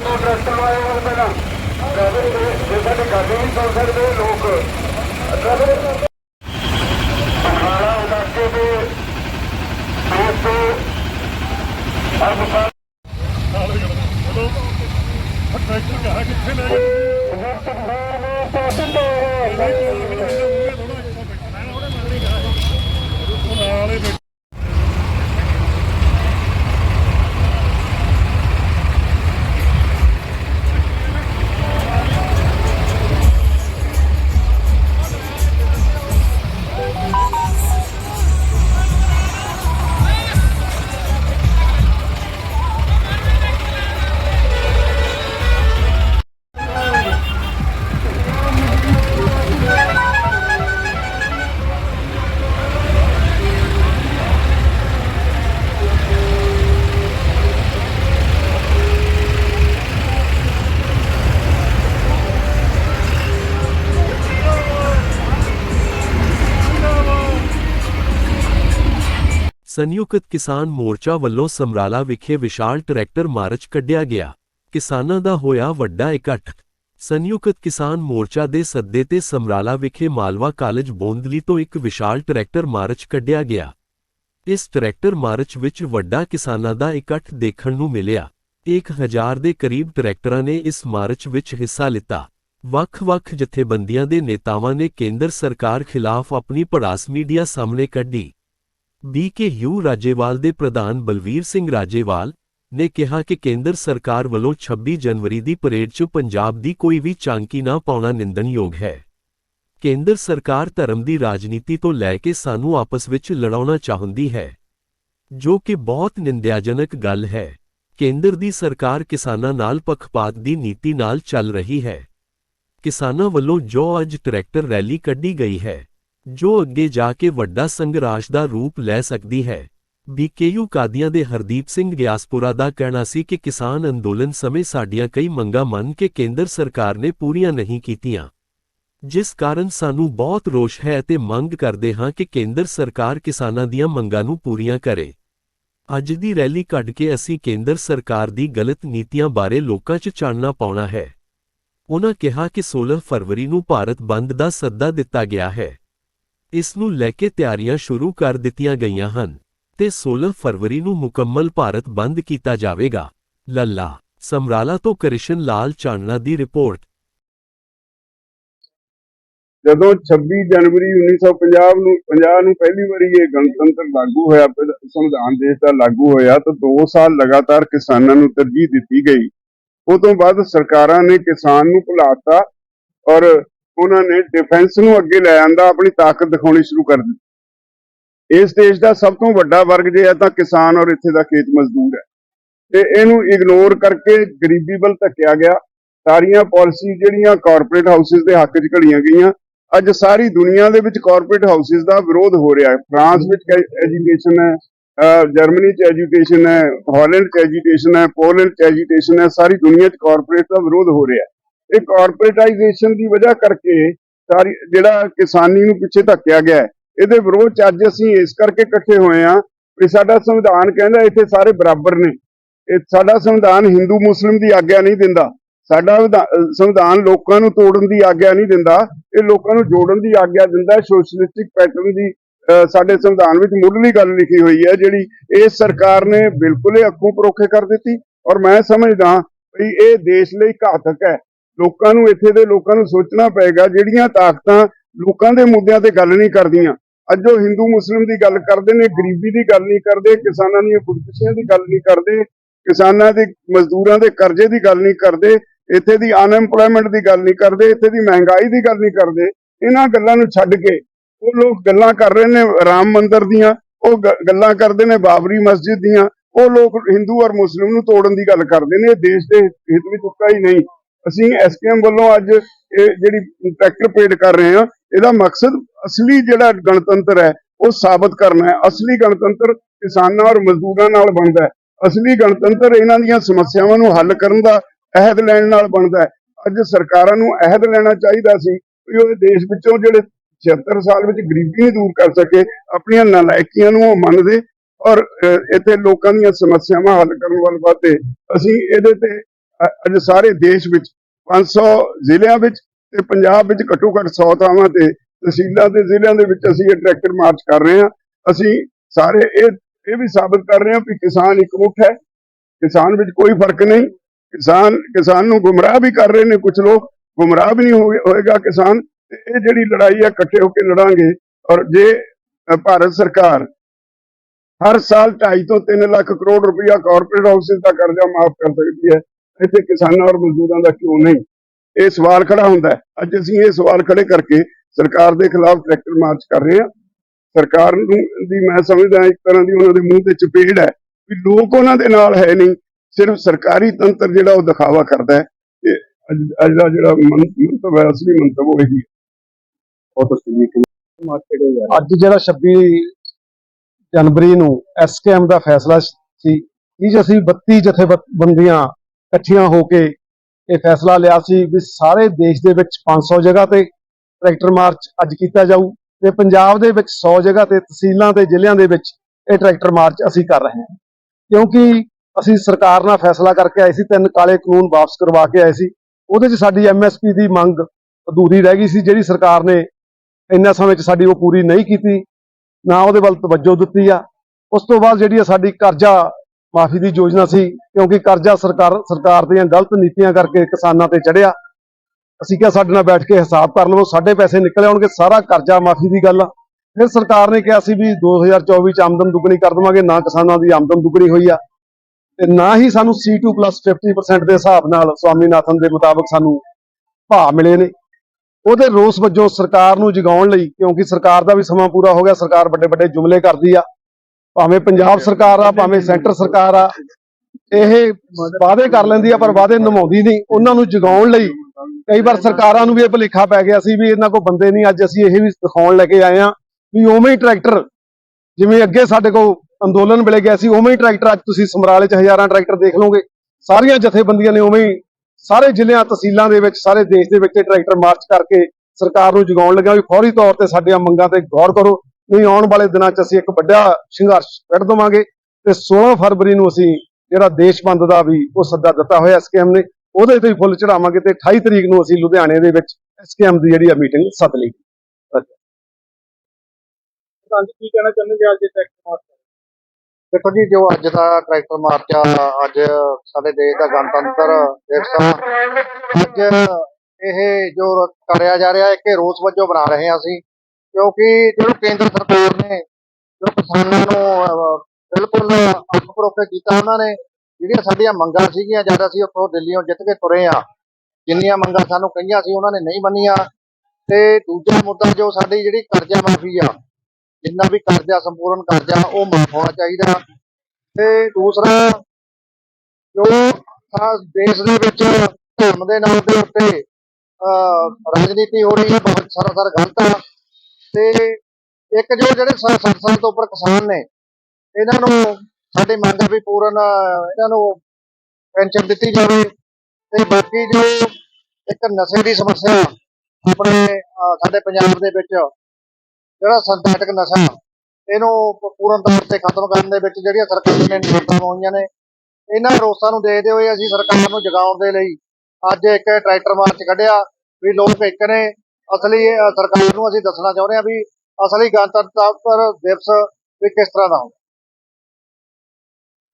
ਤੋਂ ਟਰੈਕਟਰ ਆਏ ਹੋਣ ਪਹਿਲਾਂ। ਕਾਫੀ ਜੇ ਸਾਡੇ ਗੱਲ ਨਹੀਂ ਸੁਣ ਸਕਦੇ ਲੋਕ। ਕਾਫੀ ਅਖਾੜਾ ਇਲਾਕੇ ਦੇ ਦੋਸਤੋ ਅਬ ਟਰੈਕਟਰ ਕਹਾ ਕਿੱਥੇ ਲੈ ਗਏ ਨਾਲੇ ਬੈਠੇ ਸੰਯੁਕਤ ਕਿਸਾਨ ਮੋਰਚਾ ਵੱਲੋਂ ਸਮਰਾਲਾ ਵਿਖੇ ਵਿਸ਼ਾਲ ਟਰੈਕਟਰ ਮਾਰਚ ਕੱਢਿਆ ਗਿਆ। ਕਿਸਾਨਾਂ ਦਾ ਹੋਇਆ ਵੱਡਾ ਇਕੱਠ। ਸੰਯੁਕਤ ਕਿਸਾਨ ਮੋਰਚਾ ਦੇ ਸੱਦੇ ਤੇ ਸਮਰਾਲਾ ਵਿਖੇ ਮਾਲਵਾ ਕਾਲਜ ਬੋਂਦਲੀ ਤੋਂ ਇੱਕ ਵਿਸ਼ਾਲ ਟਰੈਕਟਰ ਮਾਰਚ ਕੱਢਿਆ ਗਿਆ। ਇਸ ਟਰੈਕਟਰ ਮਾਰਚ ਵਿੱਚ ਵੱਡਾ ਕਿਸਾਨਾਂ ਦਾ ਇਕੱਠ ਦੇਖਣ ਨੂੰ ਮਿਲਿਆ। 1000 ਦੇ ਕਰੀਬ ਟਰੈਕਟਰਾਂ ਨੇ ਇਸ ਮਾਰਚ ਵਿੱਚ ਹਿੱਸਾ ਲਿੱਤਾ। ਵੱਖ-ਵੱਖ ਜਥੇਬੰਦੀਆਂ ਦੇ ਨੇਤਾਵਾਂ ਨੇ ਕੇਂਦਰ ਸਰਕਾਰ ਖਿਲਾਫ ਆਪਣੀ ਭੜਾਸ ਮੀਡੀਆ ਸਾਹਮਣੇ ਕੱਢੀ। ਬੀਕੇਯੂ ਰਾਜੇਵਾਲ ਦੇ ਪ੍ਰਧਾਨ ਬਲਵੀਰ ਸਿੰਘ ਰਾਜੇਵਾਲ ਨੇ ਕਿਹਾ ਕਿ ਕੇਂਦਰ ਸਰਕਾਰ ਵੱਲੋਂ 26 ਜਨਵਰੀ ਦੀ ਪਰੇਡ 'ਚ ਪੰਜਾਬ ਦੀ ਕੋਈ ਵੀ ਚਾਂਕੀ ਨਾ ਪਾਉਣਾ ਨਿੰਦਣਯੋਗ ਹੈ। ਕੇਂਦਰ ਸਰਕਾਰ ਧਰਮ ਦੀ ਰਾਜਨੀਤੀ ਤੋਂ ਲੈ ਕੇ ਸਾਨੂੰ ਆਪਸ ਵਿੱਚ ਲੜਾਉਣਾ ਚਾਹੁੰਦੀ ਹੈ। ਜੋ ਕਿ ਬਹੁਤ ਨਿੰਦਿਆਜਨਕ ਗੱਲ ਹੈ। ਕੇਂਦਰ ਦੀ ਸਰਕਾਰ ਕਿਸਾਨਾਂ ਨਾਲ ਪੱਖਪਾਤ ਦੀ ਨੀਤੀ ਨਾਲ ਚੱਲ ਰਹੀ ਹੈ। ਕਿਸਾਨਾਂ ਵੱਲੋਂ ਜੋ ਅੱਜ ਟਰੈਕਟਰ ਰੈਲੀ ਕੱਢੀ ਗਈ ਹੈ। ਜੋ ਅੱਗੇ ਜਾ ਕੇ ਵੱਡਾ ਸੰਘਰਾਸ਼ ਦਾ ਰੂਪ ਲੈ ਸਕਦੀ ਹੈ। ਬੀਕੇਯੂ ਕਾਦੀਆਂ ਦੇ ਹਰਦੀਪ ਸਿੰਘ ਗਿਆਸਪੁਰਾ ਦਾ ਕਹਿਣਾ ਸੀ ਕਿ ਕਿਸਾਨ ਅੰਦੋਲਨ ਸਮੇਂ ਸਾਡੀਆਂ ਕਈ ਮੰਗਾਂ ਮੰਨ ਕੇ ਕੇਂਦਰ ਸਰਕਾਰ ਨੇ ਪੂਰੀਆਂ ਨਹੀਂ ਕੀਤੀਆਂ। ਜਿਸ ਕਾਰਨ ਸਾਨੂੰ ਬਹੁਤ ਰੋਸ਼ ਹੈ ਅਤੇ ਮੰਗ ਕਰਦੇ ਹਾਂ ਕਿ ਕੇਂਦਰ ਸਰਕਾਰ ਕਿਸਾਨਾਂ ਦੀਆਂ ਮੰਗਾਂ ਨੂੰ ਪੂਰੀਆਂ ਕਰੇ। ਅੱਜ ਦੀ ਰੈਲੀ ਕੱਢ ਕੇ ਅਸੀਂ ਕੇਂਦਰ ਸਰਕਾਰ ਦੀ ਗਲਤ ਨੀਤੀਆਂ ਬਾਰੇ ਲੋਕਾਂ 'ਚ ਚਾਨਣਾ ਪਾਉਣਾ ਹੈ। ਉਨ੍ਹਾਂ ਕਿਹਾ ਕਿ 16 ਫਰਵਰੀ ਨੂੰ ਭਾਰਤ ਬੰਦ ਦਾ ਸੱਦਾ ਦਿੱਤਾ ਗਿਆ ਹੈ। ਇਸ ਨੂੰ ਲੈ ਕੇ ਤਿਆਰੀਆਂ ਸ਼ੁਰੂ ਕਰ ਦਿੱਤੀਆਂ ਗਈਆਂ ਹਨ ਤੇ 16 ਫਰਵਰੀ ਨੂੰ ਮੁਕੰਮਲ ਭਾਰਤ ਬੰਦ ਕੀਤਾ ਜਾਵੇਗਾ। ਲੱਲਾ, ਸਮਰਾਲਾ ਤੋਂ ਕ੍ਰਿਸ਼ਨ ਲਾਲ ਚਾਨਣਾ ਦੀ ਰਿਪੋਰਟ। ਜਦੋਂ 26 ਜਨਵਰੀ 1950 ਨੂੰ 50 ਨੂੰ ਪਹਿਲੀ ਵਾਰੀ ਇਹ ਗਣਤੰਤਰ ਲਾਗੂ ਹੋਇਆ ਸੰਵਿਧਾਨ ਦੇਸ਼ ਦਾ ਲਾਗੂ ਹੋਇਆ, ਤਾਂ 2 ਸਾਲ ਲਗਾਤਾਰ ਕਿਸਾਨਾਂ ਨੂੰ ਤਰਜੀਹ ਦਿੱਤੀ ਗਈ। ਉਸ ਤੋਂ ਬਾਅਦ ਸਰਕਾਰਾਂ ਨੇ ਕਿਸਾਨ ਨੂੰ ਭੁਲਾਤਾ ਔਰ ਉਹਨਾਂ ਨੇ ਡਿਫੈਂਸ ਨੂੰ ਅੱਗੇ ਲੈ ਆਂਦਾ, ਆਪਣੀ ਤਾਕਤ ਦਿਖਾਉਣੀ ਸ਼ੁਰੂ ਕਰ ਦਿੱਤੀ। ਇਸ ਦੇਸ਼ ਦਾ ਸਭ ਤੋਂ ਵੱਡਾ ਵਰਗ ਜੇ ਹੈ, ਤਾਂ ਕਿਸਾਨ ਔਰ ਇੱਥੇ ਦਾ ਖੇਤ ਮਜ਼ਦੂਰ ਹੈ। ਤੇ ਇਹਨੂੰ ਇਗਨੋਰ ਕਰਕੇ ਗਰੀਬੀ ਵੱਲ ਧੱਕਿਆ ਗਿਆ। ਸਾਰੀਆਂ ਪਾਲਿਸੀ ਜਿਹੜੀਆਂ ਕਾਰਪੋਰੇਟ ਹਾਊਸਿਸ ਦੇ ਹੱਕ 'ਚ ਘੜੀਆਂ ਗਈਆਂ, ਅੱਜ ਸਾਰੀ ਦੁਨੀਆ ਦੇ ਵਿੱਚ ਕਾਰਪੋਰੇਟ ਹਾਊਸਿਸ ਦਾ ਵਿਰੋਧ ਹੋ ਰਿਹਾ ਹੈ। ਫਰਾਂਸ ਵਿੱਚ ਐਜੂਕੇਸ਼ਨ ਹੈ ਜਰਮਨੀ 'ਚ ਐਜੂਕੇਸ਼ਨ ਹੈ, ਹਾਲੈਂਡ 'ਚ ਐਜੂਕੇਸ਼ਨ ਹੈ, ਪੋਲੈਂਡ 'ਚ ਐਜੂਕੇਸ਼ਨ ਹੈ, ਸਾਰੀ ਦੁਨੀਆ 'ਚ ਕਾਰਪੋਰੇਟ ਦਾ ਵਿਰੋਧ ਹੋ ਰਿਹਾ ਹੈ। ਇਹ ਕਾਰਪੋਰੇਟਾਈਜੇਸ਼ਨ ਦੀ ਵਜ੍ਹਾ ਕਰਕੇ ਸਾਰੀ, ਜਿਹੜਾ ਕਿਸਾਨੀ ਨੂੰ ਪਿੱਛੇ ਧੱਕਿਆ ਗਿਆ ਇਹਦੇ ਵਿਰੋਧ 'ਚ ਅੱਜ ਅਸੀਂ ਇਸ ਕਰਕੇ ਇਕੱਠੇ ਹੋਏ ਹਾਂ ਵੀ ਸਾਡਾ ਸੰਵਿਧਾਨ ਕਹਿੰਦਾ ਇੱਥੇ ਸਾਰੇ ਬਰਾਬਰ ਨੇ। ਇਹ ਸਾਡਾ ਸੰਵਿਧਾਨ ਹਿੰਦੂ ਮੁਸਲਿਮ ਦੀ ਆਗਿਆ ਨਹੀਂ ਦਿੰਦਾ। ਸਾਡਾ ਸੰਵਿਧਾਨ ਲੋਕਾਂ ਨੂੰ ਤੋੜਨ ਦੀ ਆਗਿਆ ਨਹੀਂ ਦਿੰਦਾ। ਇਹ ਲੋਕਾਂ ਨੂੰ ਜੋੜਨ ਦੀ ਆਗਿਆ ਦਿੰਦਾ ਸੋਸ਼ਲਿਸਟਿਕ ਪੈਟਰਨ ਦੀ, ਅਹ ਸਾਡੇ ਸੰਵਿਧਾਨ ਵਿੱਚ ਮੁੱਢਲੀ ਗੱਲ ਲਿਖੀ ਹੋਈ ਹੈ, ਜਿਹੜੀ ਇਸ ਸਰਕਾਰ ਨੇ ਬਿਲਕੁਲ ਹੀ ਅੱਖੋਂ ਪਰੋਖੇ ਕਰ ਦਿੱਤੀ। ਔਰ ਮੈਂ ਸਮਝਦਾ ਵੀ ਇਹ ਦੇਸ਼ ਲਈ ਘਾਤਕ ਹੈ। ਲੋਕਾਂ ਨੂੰ ਇੱਥੇ ਦੇ ਲੋਕਾਂ ਨੂੰ ਸੋਚਣਾ ਪਏਗਾ ਜਿਹੜੀਆਂ ਤਾਕਤਾਂ ਲੋਕਾਂ ਦੇ ਮੁੱਦਿਆਂ ਤੇ ਗੱਲ ਨਹੀਂ ਕਰਦੀਆਂ। ਅੱਜ ਉਹ ਹਿੰਦੂ, ਮੁਸਲਿਮ ਦੀ ਗੱਲ ਕਰਦੇ ਨੇ, ਗਰੀਬੀ ਦੀ ਗੱਲ ਨਹੀਂ ਕਰਦੇ, ਕਿਸਾਨਾਂ ਦੀਆਂ ਖੁਦਕੁਸ਼ੀਆਂ ਦੀ ਗੱਲ ਨਹੀਂ ਕਰਦੇ, ਕਿਸਾਨਾਂ ਦੇ, ਮਜ਼ਦੂਰਾਂ ਦੇ ਕਰਜ਼ੇ ਦੀ ਗੱਲ ਨਹੀਂ ਕਰਦੇ, ਇੱਥੇ ਦੀ ਅਨਐਮਪਲੋਇਮੈਂਟ ਦੀ ਗੱਲ ਨਹੀਂ ਕਰਦੇ, ਇੱਥੇ ਦੀ ਮਹਿੰਗਾਈ ਦੀ ਗੱਲ ਨਹੀਂ ਕਰਦੇ। ਇਹਨਾਂ ਗੱਲਾਂ ਨੂੰ ਛੱਡ ਕੇ ਉਹ ਲੋਕ ਗੱਲਾਂ ਕਰ ਰਹੇ ਨੇ ਰਾਮ ਮੰਦਿਰ ਦੀਆਂ, ਉਹ ਗ- ਗੱਲਾਂ ਕਰਦੇ ਨੇ ਬਾਬਰੀ ਮਸਜਿਦ ਦੀਆਂ, ਉਹ ਲੋਕ ਹਿੰਦੂ ਔਰ ਮੁਸਲਿਮ ਨੂੰ ਤੋੜਨ ਦੀ ਗੱਲ ਕਰਦੇ ਨੇ। ਇਹ ਦੇਸ਼ ਦੇ ਹਿੱਤ ਵਿੱਚ ਉੱਕਾ ਹੀ ਨਹੀਂ। ਅਸੀਂ ਐਸਕੇਐਮ ਵੱਲੋਂ ਅੱਜ ਇਹ ਜਿਹੜੀ ਟਰੈਕਟਰ ਪੇਡ ਕਰ ਰਹੇ ਹਾਂ, ਇਹਦਾ ਮਕਸਦ ਅਸਲੀ ਜਿਹੜਾ ਗਣਤੰਤਰ ਹੈ, ਉਹ ਸਾਬਤ ਕਰਨਾ ਹੈ। ਅਸਲੀ ਗਣਤੰਤਰ ਕਿਸਾਨਾਂ ਔਰ ਮਜ਼ਦੂਰਾਂ ਨਾਲ ਬਣਦਾ ਹੈ। ਅਸਲੀ ਗਣਤੰਤਰ ਇਹਨਾਂ ਦੀਆਂ ਸਮੱਸਿਆਵਾਂ ਨੂੰ ਹੱਲ ਕਰਨ ਦਾ ਅਹਿਦ ਲੈਣ ਨਾਲ ਬਣਦਾ ਹੈ। ਅੱਜ ਸਰਕਾਰਾਂ ਨੂੰ ਅਹਿਦ ਲੈਣਾ ਚਾਹੀਦਾ ਸੀ ਵੀ ਉਹ ਦੇਸ਼ ਵਿੱਚੋਂ ਜਿਹੜੇ 76 ਸਾਲ ਵਿੱਚ ਗਰੀਬੀ ਨੂੰ ਦੂਰ ਕਰ ਸਕੇ, ਆਪਣੀਆਂ ਨਲਾਇਕੀਆਂ ਨੂੰ ਉਹ ਮੰਨਦੇ ਔਰ ਇੱਥੇ ਲੋਕਾਂ ਦੀਆਂ ਸਮੱਸਿਆਵਾਂ ਹੱਲ ਕਰਨ ਵੱਲ ਵਧੇ। ਅਸੀਂ ਇਹਦੇ ਤੇ ਅੱਜ ਸਾਰੇ ਦੇਸ਼ ਵਿੱਚ 500 ਜ਼ਿਲ੍ਹਿਆਂ ਵਿੱਚ ਤੇ ਪੰਜਾਬ ਵਿੱਚ ਘੱਟੋ ਘੱਟ 100 ਥਾਵਾਂ ਤੇ ਤਹਿਸੀਲਾਂ ਤੇ ਜ਼ਿਲ੍ਹਿਆਂ ਦੇ ਵਿੱਚ ਅਸੀਂ ਇਹ ਟਰੈਕਟਰ ਮਾਰਚ ਕਰ ਰਹੇ ਹਾਂ। ਅਸੀਂ ਸਾਰੇ ਇਹ ਇਹ ਵੀ ਸਾਬਤ ਕਰ ਰਹੇ ਹਾਂ ਕਿ ਕਿਸਾਨ ਇਕਮੁੱਠ ਹੈ। ਕਿਸਾਨ ਵਿੱਚ ਕੋਈ ਫ਼ਰਕ ਨਹੀਂ। ਕਿਸਾਨ ਕਿਸਾਨ ਨੂੰ ਗੁੰਮਰਾਹ ਵੀ ਕਰ ਰਹੇ ਨੇ ਕੁਝ ਲੋਕ। ਗੁੰਮਰਾਹ ਵੀ ਨਹੀਂ ਹੋਏਗਾ ਕਿਸਾਨ। ਇਹ ਜਿਹੜੀ ਲੜਾਈ ਹੈ, ਇਕੱਠੇ ਹੋ ਕੇ ਲੜਾਂਗੇ। ਔਰ ਜੇ ਭਾਰਤ ਸਰਕਾਰ ਹਰ ਸਾਲ 2.5 ਤੋਂ 3 ਲੱਖ ਕਰੋੜ ਰੁਪਇਆ ਕਾਰਪੋਰੇਟ ਹਾਊਸਿਸ ਦਾ ਕਰਜ਼ਾ ਮਾਫ ਕਰ ਸਕਦੀ ਹੈ ਇੱਥੇ ਕਿਸਾਨਾਂ ਔਰ ਮਜ਼ਦੂਰਾਂ ਦਾ ਕਿਉਂ ਨਹੀਂ? ਇਹ ਸਵਾਲ ਖੜਾ ਹੁੰਦਾ ਹੈ। ਅੱਜ ਅਸੀਂ ਇਹ ਸਵਾਲ ਖੜੇ ਕਰਕੇ ਸਰਕਾਰ ਦੇ ਖਿਲਾਫ ਟਰੈਕਟਰ ਮਾਰਚ ਕਰ ਰਹੇ ਹਾਂ। ਸਰਕਾਰ ਨੂੰ ਦੀ ਮੈਂ ਸਮਝਦਾ ਇੱਕ ਤਰ੍ਹਾਂ ਦੀ ਉਹਨਾਂ ਦੇ ਮੂੰਹ ਤੇ ਚਪੇੜ ਹੈ ਵੀ ਲੋਕ ਉਹਨਾਂ ਦੇ ਨਾਲ ਹੈ ਨਹੀਂ। ਸਿਰਫ ਸਰਕਾਰੀ ਤੰਤਰ ਜਿਹੜਾ ਉਹ ਦਿਖਾਵਾ ਕਰਦਾ ਹੈ। ਤੇ ਅੱਜ ਦਾ ਜਿਹੜਾ ਮੰਤਵ ਹੈ ਅਸਲੀ ਮੰਤਵ ਉਹ ਇਹੀ ਹੈ। ਅੱਜ ਜਿਹੜਾ 26 ਜਨਵਰੀ ਨੂੰ ਐਸਕੇਐਮ ਦਾ ਫੈਸਲਾ ਸੀ ਕਿ ਜੇ ਅਸੀਂ 32 ਜਥੇਬੰਦੀਆਂ ਇਕੱਠੀਆਂ ਹੋ ਕੇ ਇਹ ਫੈਸਲਾ ਲਿਆ ਸੀ ਵੀ ਸਾਰੇ ਦੇਸ਼ ਦੇ ਵਿੱਚ 500 ਜਗ੍ਹਾ ਤੇ ਟਰੈਕਟਰ ਮਾਰਚ ਅੱਜ ਕੀਤਾ ਜਾਊ ਤੇ ਪੰਜਾਬ ਦੇ ਵਿੱਚ 100 ਜਗ੍ਹਾ ਤੇ ਤਹਿਸੀਲਾਂ ਤੇ ਜ਼ਿਲ੍ਹਿਆਂ ਦੇ ਵਿੱਚ ਇਹ ਟਰੈਕਟਰ ਮਾਰਚ ਅਸੀਂ ਕਰ ਰਹੇ ਹਾਂ। ਕਿਉਂਕਿ ਅਸੀਂ ਸਰਕਾਰ ਨਾਲ ਫੈਸਲਾ ਕਰਕੇ ਆਏ ਸੀ, ਤਿੰਨ ਕਾਲੇ ਕਾਨੂੰਨ ਵਾਪਸ ਕਰਵਾ ਕੇ ਆਏ ਸੀ, ਉਹਦੇ 'ਚ ਸਾਡੀ ਐਮਐਸਪੀ ਦੀ ਮੰਗ ਅਧੂਰੀ ਰਹਿ ਗਈ ਸੀ, ਜਿਹੜੀ ਸਰਕਾਰ ਨੇ ਇੰਨਾ ਸਮੇਂ 'ਚ ਸਾਡੀ ਉਹ ਪੂਰੀ ਨਹੀਂ ਕੀਤੀ, ਨਾ ਉਹਦੇ ਵੱਲ ਤਵੱਜੋ ਦਿੱਤੀ ਆ। ਉਸ ਤੋਂ ਬਾਅਦ ਜਿਹੜੀ ਆ ਸਾਡੀ ਕਰਜ਼ਾ ਮਾਫੀ ਦੀ ਯੋਜਨਾ ਸੀ, ਕਿਉਂਕਿ ਕਰਜ਼ਾ ਸਰਕਾਰ ਸਰਕਾਰ ਦੀਆਂ ਗਲਤ ਨੀਤੀਆਂ ਕਰਕੇ ਕਿਸਾਨਾਂ ਤੇ ਚੜਿਆ ਅਸੀਂ ਕਿਹਾ, ਸਾਡੇ ਨਾਲ ਬੈਠ ਕੇ ਹਿਸਾਬ ਕਰ ਲਵੋ, ਸਾਡੇ ਪੈਸੇ ਨਿਕਲ ਆਉਣਗੇ, ਸਾਰਾ ਕਰਜ਼ਾ ਮਾਫੀ ਦੀ ਗੱਲ ਆ। ਫਿਰ ਸਰਕਾਰ ਨੇ ਕਿਹਾ ਸੀ ਵੀ 2024 ਚ ਆਮਦਨ ਦੁੱਗਣੀ ਕਰ ਦੇਵਾਂਗੇ, ਨਾ ਕਿਸਾਨਾਂ ਦੀ ਆਮਦਨ ਦੁੱਗਣੀ ਹੋਈ ਆ। ਤੇ ਨਾ ਹੀ ਸਾਨੂੰ C2 50% ਦੇ ਹਿਸਾਬ ਨਾਲ ਸਵਾਮੀਨਾਥਨ ਦੇ ਮੁਤਾਬਕ ਸਾਨੂੰ ਭਾਅ ਮਿਲੇ ਨੇ। ਉਹਦੇ ਰੋਸ ਵਜੋਂ ਸਰਕਾਰ ਨੂੰ ਜਗਾਉਣ ਲਈ, ਕਿਉਂਕਿ ਸਰਕਾਰ ਦਾ ਵੀ ਸਮਾਂ ਪੂਰਾ ਹੋ ਗਿਆ, ਸਰਕਾਰ ਵੱਡੇ ਵੱਡੇ ਜੁਮਲੇ ਕਰਦੀ ਆ। ਭਾਵੇਂ ਪੰਜਾਬ ਸਰਕਾਰ ਆ, ਭਾਵੇਂ ਸੈਂਟਰ ਸਰਕਾਰ ਆ, ਇਹ ਵਾਅਦੇ ਕਰ ਲੈਂਦੀ ਆ, ਪਰ ਵਾਅਦੇ ਨਿਭਾਉਂਦੀ ਨਹੀਂ। ਉਹਨਾਂ ਨੂੰ ਜਗਾਉਣ ਲਈ ਕਈ ਵਾਰ ਸਰਕਾਰਾਂ ਨੂੰ ਵੀ ਇਹ ਭੁਲੇਖਾ ਪੈ ਗਿਆ ਸੀ ਵੀ ਇਹਨਾਂ ਕੋਲ ਬੰਦੇ ਨਹੀਂ। ਅੱਜ ਅਸੀਂ ਇਹ ਵੀ ਦਿਖਾਉਣ ਲੈ ਕੇ ਆਏ ਆ ਵੀ ਉਵੇਂ ਹੀ ਟਰੈਕਟਰ, ਜਿਵੇਂ ਅੱਗੇ ਸਾਡੇ ਕੋਲ ਅੰਦੋਲਨ ਮਿਲੇ ਗਿਆ ਸੀ, ਉਵੇਂ ਹੀ ਟਰੈਕਟਰ ਅੱਜ ਤੁਸੀਂ ਸਮਰਾਲੇ 'ਚ ਹਜ਼ਾਰਾਂ ਟਰੈਕਟਰ ਦੇਖ ਲਓਗੇ। ਸਾਰੀਆਂ ਜਥੇਬੰਦੀਆਂ ਨੇ ਉਵੇਂ ਹੀ ਸਾਰੇ ਜ਼ਿਲ੍ਹਿਆਂ, ਤਹਿਸੀਲਾਂ ਦੇ ਵਿੱਚ, ਸਾਰੇ ਦੇਸ਼ ਦੇ ਵਿੱਚ ਇਹ ਟਰੈਕਟਰ ਮਾਰਚ ਕਰਕੇ ਸਰਕਾਰ ਨੂੰ ਜਗਾਉਣ ਲੱਗਾ ਵੀ ਫੌਰੀ ਤੌਰ ਤੇ ਸਾਡੀਆਂ ਮੰਗਾਂ ਤੇ ਗੌਰ ਕਰੋ। ਨਹੀਂ ਆਉਣ ਵਾਲੇ ਦਿਨਾਂ 'ਚ ਅਸੀਂ ਇੱਕ ਵੱਡਾ ਸੰਘਰਸ਼ ਕੱਢ ਦਵਾਂਗੇ ਤੇ 16 ਫਰਵਰੀ ਨੂੰ ਅਸੀਂ ਜਿਹੜਾ ਦੇਸ਼ ਬੰਦ ਦਾ ਵੀ ਉਹ ਸੱਦਾ ਦਿੱਤਾ ਹੋਇਆ ਐਸਕੇਐਮ ਨੇ ਉਹਦੇ ਤੇ ਵੀ ਫੁੱਲ ਚੜਾਵਾਂਗੇ ਤੇ 28 ਤਰੀਕ ਨੂੰ ਅਸੀਂ ਲੁਧਿਆਣੇ ਦੇ ਵਿੱਚ ਐਸਕੇਐਮ ਦੀ ਜਿਹੜੀ ਆ ਮੀਟਿੰਗ ਸੱਦ ਲਈ। ਕੀ ਕਹਿਣਾ ਚਾਹੁੰਦੇ ਅੱਜ ਟਰੈਕਟਰ ਮਾਰਚ ਦੇਖੋ ਜੀ ਜੋ ਅੱਜ ਦਾ ਟਰੈਕਟਰ ਮਾਰਚ ਆ ਅੱਜ ਸਾਡੇ ਦੇਸ਼ ਦਾ ਗਣਤੰਤਰ ਦਿਵਸ ਆ ਅੱਜ ਇਹ ਜੋ ਕਰਿਆ ਜਾ ਰਿਹਾ ਹੈ ਕਿ ਰੋਸ ਵਜੋਂ ਬਣਾ ਰਹੇ ਹਾਂ ਅਸੀਂ। ਕਿਉਂਕਿ ਜੋ ਕੇਂਦਰ ਸਰਕਾਰ ਨੇ ਜੋ ਕਿਸਾਨਾਂ ਨੂੰ ਬਿਲਕੁਲ ਅੱਖ ਕੀਤਾ ਉਹਨਾਂ ਨੇ ਜਿਹੜੀਆਂ ਸਾਡੀਆਂ ਮੰਗਾਂ ਸੀਗੀਆਂ ਜਦ ਅਸੀਂ ਉੱਥੋਂ ਦਿੱਲੀੋਂ ਜਿੱਤ ਕੇ ਤੁਰੇ ਆ ਜਿੰਨੀਆਂ ਮੰਗਾਂ ਸਾਨੂੰ ਕਹੀਆਂ ਸੀ ਉਹਨਾਂ ਨੇ ਨਹੀਂ ਮੰਨੀਆਂ। ਤੇ ਦੂਜਾ ਮੁੱਦਾ ਜੋ ਸਾਡੀ ਜਿਹੜੀ ਕਰਜ਼ਾ ਮਾਫੀ ਆ ਜਿੰਨਾ ਵੀ ਕਰਜ਼ਾ ਸੰਪੂਰਨ ਕਰਜ਼ਾ ਉਹ ਮਾਫ ਹੋਣਾ ਚਾਹੀਦਾ। ਤੇ ਦੂਸਰਾ ਜੋ ਦੇਸ਼ ਦੇ ਵਿੱਚ ਧਰਮ ਦੇ ਨਾਮ ਦੇ ਉੱਤੇ ਅਹ, ਰਾਜਨੀਤੀ ਹੋ ਰਹੀ ਹੈ ਬਹੁਤ ਸਰਾਸਰ ਗਲਤ ਆ। ਤੇ ਇੱਕ ਜੋ ਜਿਹੜੇ 60 ਸਾਲ ਤੋਂ ਉੱਪਰ ਕਿਸਾਨ ਨੇ, ਇਹਨਾਂ ਨੂੰ ਸਾਡੀ ਮੰਗ ਹੈ ਵੀ ਪੂਰਨ, ਇਹਨਾਂ ਨੂੰ ਪੈਨਸ਼ਨ ਦਿੱਤੀ ਜਾਵੇ ਤੇ ਬਾਕੀ ਜੋ ਇੱਕ ਨਸ਼ੇ ਦੀ ਸਮੱਸਿਆ ਆਪਣੇ ਸਾਡੇ ਪੰਜਾਬ ਦੇ ਵਿੱਚ, ਜਿਹੜਾ ਸਿੰਥੈਟਿਕ ਨਸ਼ਾ, ਇਹਨੂੰ ਪੂਰਨ ਤੌਰ ਤੇ ਖਤਮ ਕਰਨ ਦੇ ਵਿੱਚ ਜਿਹੜੀਆਂ ਸਰਕਾਰ ਨੇ ਨੀਤੀਆਂ ਹੋਈਆਂ ਨੇ, ਇਹਨਾਂ ਰੋਸਾਂ ਨੂੰ ਦੇਖਦੇ ਹੋਏ ਅਸੀਂ ਸਰਕਾਰ ਨੂੰ ਜਗਾਉਣ ਦੇ ਲਈ ਅੱਜ ਇੱਕ ਟਰੈਕਟਰ ਮਾਰਚ ਕੱਢਿਆ ਵੀ ਲੋਕ ਇੱਕ ਨੇ ਅਸਲੀ ਸਰਕਾਰ ਨੂੰ ਅਸੀਂ ਦੱਸਣਾ ਚਾਹੁੰਦੇ ਹਾਂ ਵੀ ਅਸਲੀ ਗਣਤੰਤਰ ਦਿਵਸ ਵੀ ਕਿਸ ਤਰ੍ਹਾਂ ਦਾ ਹੁੰਦਾ